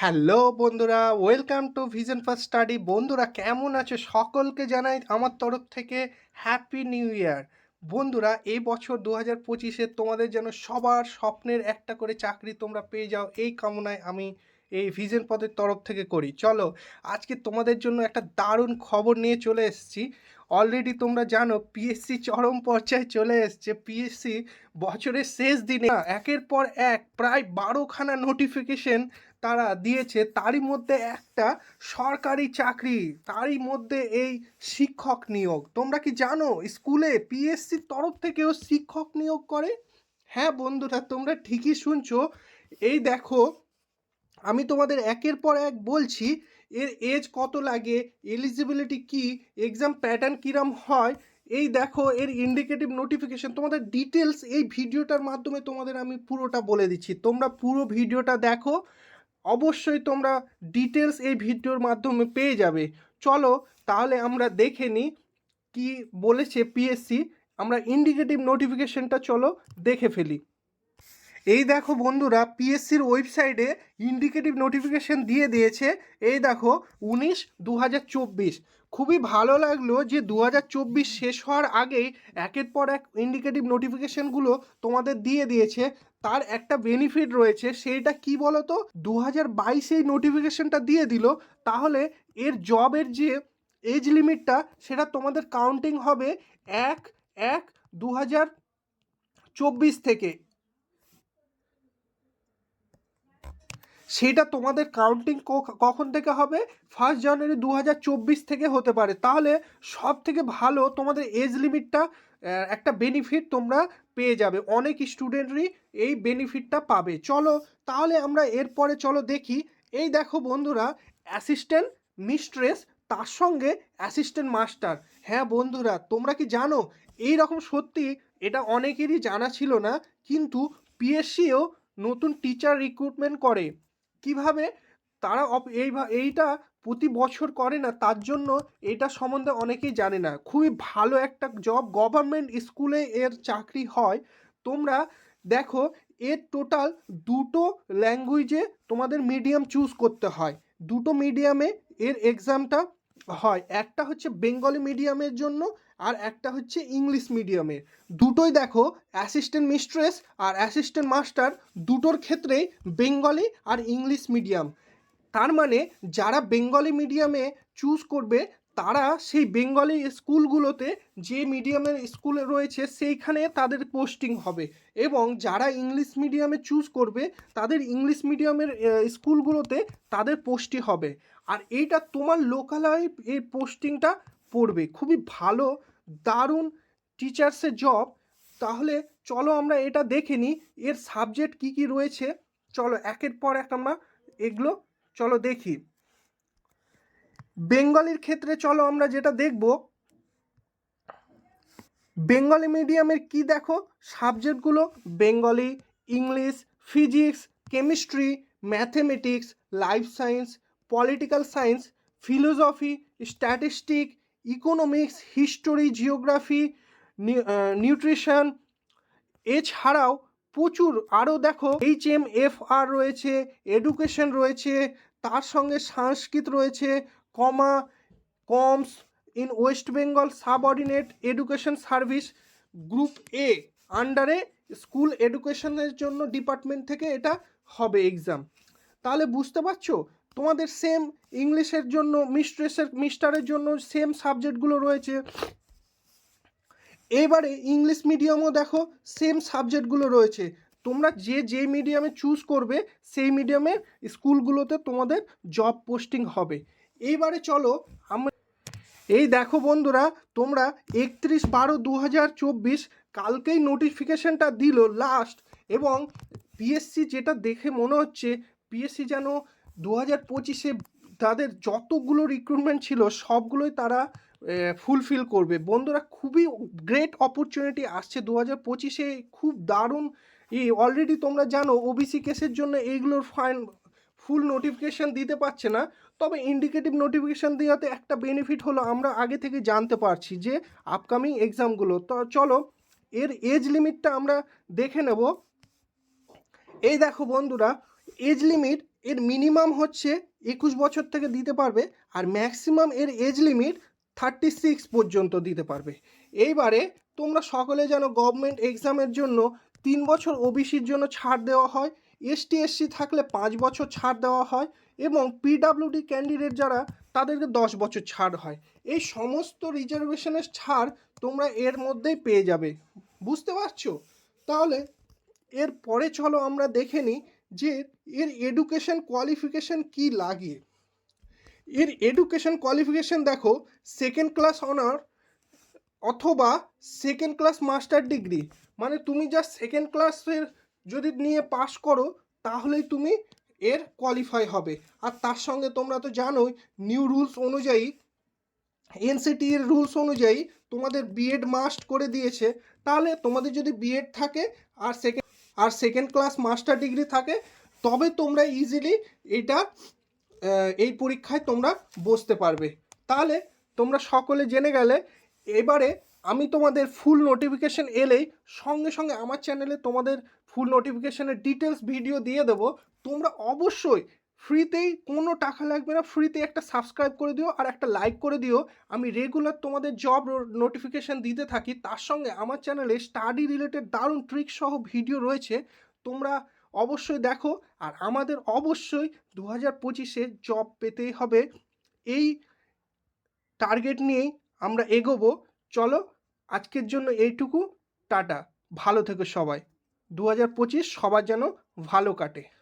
Hello বন্ধুরা, welcome to vision first study. বন্ধুরা, কেমন আছে? সকলকে জানাই আমার তরফ থেকে হ্যাপি নিউ ইয়ার। বন্ধুরা, এই বছর দু হাজার পঁচিশে তোমাদের যেন সবার স্বপ্নের একটা করে চাকরি তোমরা পেয়ে যাও, এই কামনায় আমি এই ভিজন পদের তরফ থেকে করি। চলো, আজকে তোমাদের জন্য একটা দারুণ খবর নিয়ে চলে এসেছি। অলরেডি তোমরা জানো পিএসসি চরম পর্যায়ে চলে এসছে। পিএসসি বছরের শেষ দিনে একের পর এক প্রায় বারোখানা নোটিফিকেশন তারা দিয়েছে। তারই মধ্যে একটা সরকারি চাকরি, তারই মধ্যে এই শিক্ষক নিয়োগ। তোমরা কি জানো, স্কুলে পিএসসির তরফ থেকেও শিক্ষক নিয়োগ করে? হ্যাঁ বন্ধুরা, তোমরা ঠিকই শুনছো। এই দেখো আমি তোমাদের একের পর এক বলছি, এর এজ কত লাগে এলিজিবিলিটি কি এক্সাম প্যাটার্ন কিরম হয়, এই দেখো, এর ইন্ডিকেটিভ নোটিফিকেশন তোমাদের ডিটেলস এই ভিডিওটার মাধ্যমে তোমাদের আমি পুরোটা বলে দিচ্ছি। তোমরা পুরো ভিডিওটা দেখো, অবশ্যই তোমরা ডিটেলস এই ভিডিওর মাধ্যমে পেয়ে যাবে। চলো, তাহলে আমরা দেখে নিই কী বলেছে পিএসসি আমরা ইন্ডিকেটিভ নোটিফিকেশনটা চলো দেখে ফেলি। এই দেখো বন্ধুরা পিএসসির ওয়েবসাইটে ইন্ডিকেটিভ নোটিফিকেশন দিয়ে দিয়েছে। এই দেখো, উনিশ দু খুবই ভালো লাগল যে দু হাজার চব্বিশ শেষ হওয়ার আগেই একের পর এক ইন্ডিকেটিভ নোটিফিকেশনগুলো তোমাদের দিয়ে দিয়েছে। তার একটা বেনিফিট রয়েছে, সেইটা কি বলো তো দু হাজার বাইশে এই নোটিফিকেশনটা দিয়ে দিল। তাহলে এর জবের যে এজ লিমিটটা সেটা তোমাদের কাউন্টিং হবে এক এক দু চব্বিশ থেকে। সেটা তোমাদের কাউন্টিং কখন থেকে হবে? ফার্স্ট জানুয়ারি দু হাজার চব্বিশ থেকে হতে পারে। তাহলে সব থেকে ভালো তোমাদের এজ লিমিটটা একটা বেনিফিট তোমরা পেয়ে যাবে। অনেক স্টুডেন্টরই এই বেনিফিটটা পাবে। চলো, তাহলে আমরা এরপরে চলো দেখি। এই দেখো বন্ধুরা অ্যাসিস্ট্যান্ট মিস্ট্রেস তার সঙ্গে অ্যাসিস্ট্যান্ট মাস্টার হ্যাঁ বন্ধুরা, তোমরা কি জানো? এই রকম সত্যি এটা অনেকেরই জানা ছিল না, কিন্তু পিএসসিও নতুন টিচার রিক্রুটমেন্ট করে। কীভাবে তারা এই এইটা প্রতি বছর করে না, তার জন্য এটা সম্বন্ধে অনেকেই জানে না। খুবই ভালো একটা জব গভর্নমেন্ট স্কুলে এর চাকরি হয়। তোমরা দেখো, এর টোটাল দুটো ল্যাঙ্গুয়েজে তোমাদের মিডিয়াম চুজ করতে হয়। দুটো মিডিয়ামে এর এক্সামটা হয়। একটা হচ্ছে বেঙ্গলি মিডিয়ামের জন্য আর একটা হচ্ছে ইংলিশ মিডিয়ামের দুটোই দেখো অ্যাসিস্ট্যান্ট মিস্ট্রেস আর অ্যাসিস্ট্যান্ট মাস্টার দুটোর ক্ষেত্রেই বেঙ্গলি আর ইংলিশ মিডিয়াম। তার মানে যারা বেঙ্গলি মিডিয়ামে চুজ করবে, তারা সেই বেঙ্গলি স্কুলগুলোতে যে মিডিয়ামের স্কুলে রয়েছে সেইখানে তাদের পোস্টিং হবে এবং যারা ইংলিশ মিডিয়ামে চুজ করবে, তাদের ইংলিশ মিডিয়ামের স্কুলগুলোতে তাদের পোস্টই হবে। আর এইটা তোমার লোকালয় এই পোস্টিংটা পড়বে। খুবই ভালো, দারুণ টিচার্সের জব তাহলে চলো আমরা এটা দেখে নিই, এর সাবজেক্ট কি কি রয়েছে। চলো একের পর এক আমরা এগুলো, চলো দেখি। বেঙ্গলির ক্ষেত্রে চলো আমরা যেটা দেখব। বেঙ্গলি মিডিয়ামের কি দেখো? সাবজেক্টগুলো Bengali, English physics chemistry mathematics life science political science philosophy statistic economics history geography nutrition এছাড়াও প্রচুর। আরও দেখো এইচ এম এফ আর রয়েছে এডুকেশন রয়েছে, তার সঙ্গে সংস্কৃত রয়েছে কমা comes in West Bengal subordinate education service group A আন্ডারে স্কুল এডুকেশনের জন্য ডিপার্টমেন্ট থেকে এটা হবে এক্সাম তাহলে বুঝতে পারছ? তোমাদের সেম ইংলিশের জন্য মিস্ট্রেসের মিস্টারের জন্য সেম সাবজেক্টগুলো রয়েছে। এবারে ইংলিশ মিডিয়ামও দেখো সেম সাবজেক্টগুলো রয়েছে। তোমরা যে যে মিডিয়ামে চুজ করবে, সেই মিডিয়ামের স্কুলগুলোতে তোমাদের জব পোস্টিং হবে। এইবারে চলো, আমরা এই দেখো বন্ধুরা, তোমরা একত্রিশ বারো দু হাজার চব্বিশ কালকেই নোটিফিকেশনটা দিল লাস্ট এবং পিএসসি যেটা দেখে মনে হচ্ছে পিএসসি যেন দু হাজার পঁচিশে তাদের যতগুলো রিক্রুটমেন্ট ছিল, সবগুলোই তারা ফুলফিল করবে। বন্ধুরা, খুবই গ্রেট অপরচুনিটি আসছে দু হাজার পঁচিশে। খুব দারুণ। ই অলরেডি তোমরা জানো ওবিসি কেসের জন্য এইগুলোর ফাইন ফুল নোটিফিকেশান দিতে পারছে না। তবে ইন্ডিকেটিভ নোটিফিকেশান দেওয়াতে একটা বেনিফিট হলো, আমরা আগে থেকে জানতে পারছি যে আপকামিং এক্সামগুলো তো চলো, এর এজ লিমিটটা আমরা দেখে নেব। এই দেখো বন্ধুরা এজ লিমিট এর মিনিমাম হচ্ছে একুশ বছর থেকে দিতে পারবে আর ম্যাক্সিমাম এর এজ লিমিট থার্টি সিক্স পর্যন্ত দিতে পারবে। এইবারে তোমরা সকলে যেন গভর্নমেন্ট এক্সামের জন্য তিন বছর ওবিসির জন্য ছাড় দেওয়া হয় এসটি এসসি থাকলে পাঁচ বছর ছাড় দেওয়া হয় এবং পিডাব্লিউডি ক্যান্ডিডেট যারা, তাদেরকে দশ বছর ছাড় হয়। এই সমস্ত রিজার্ভেশনের ছাড় তোমরা এর মধ্যেই পেয়ে যাবে। বুঝতে পারছ? তাহলে এর পরে চলো আমরা দেখে নিই যে এর এডুকেশন কোয়ালিফিকেশন কি লাগে? এর এডুকেশন কোয়ালিফিকেশন দেখো সেকেন্ড ক্লাস অনার অথবা সেকেন্ড ক্লাস মাস্টার ডিগ্রি মানে তুমি যা সেকেন্ড ক্লাসের যদি নিয়ে পাস করো, তাহলেই তুমি এর কোয়ালিফাই হবে। আর তার সঙ্গে তোমরা তো জানোই নিউ রুলস অনুযায়ী এনসিটি এর রুলস অনুযায়ী তোমাদের বিএড মাস্ট করে দিয়েছে। তাহলে তোমাদের যদি বিএড থাকে, আর সেকেন্ড আর সেকেন্ড ক্লাস মাস্টার ডিগ্রি থাকে তবে তোমরা ইজিলি এটা এই পরীক্ষায় তোমরা বসতে পারবে। তাহলে তোমরা সকলে জেনে গেলে, এবারে আমি তোমাদের ফুল নোটিফিকেশন এলেই সঙ্গে সঙ্গে আমার চ্যানেলে তোমাদের ফুল নোটিফিকেশনের ডিটেলস ভিডিও দিয়ে দেবো। তোমরা অবশ্যই ফ্রিতেই কোনো টাকা লাগবে না ফ্রিতে একটা সাবস্ক্রাইব করে দিও আর একটা লাইক করে দিও। আমি রেগুলার তোমাদের জব নোটিফিকেশন দিতে থাকি, তার সঙ্গে আমার চ্যানেলে স্টাডি রিলেটেড দারুণ ট্রিক সহ ভিডিও রয়েছে। তোমরা অবশ্যই দেখো। আর আমাদের অবশ্যই দু হাজার পঁচিশে জব পেতেই হবে। এই টার্গেট নিয়েই আমরা এগোবো। চলো, আজকের জন্য এইটুকু। টাটা। ভালো থেকো সবাই। দু হাজার পঁচিশ সবার যেন ভালো কাটে।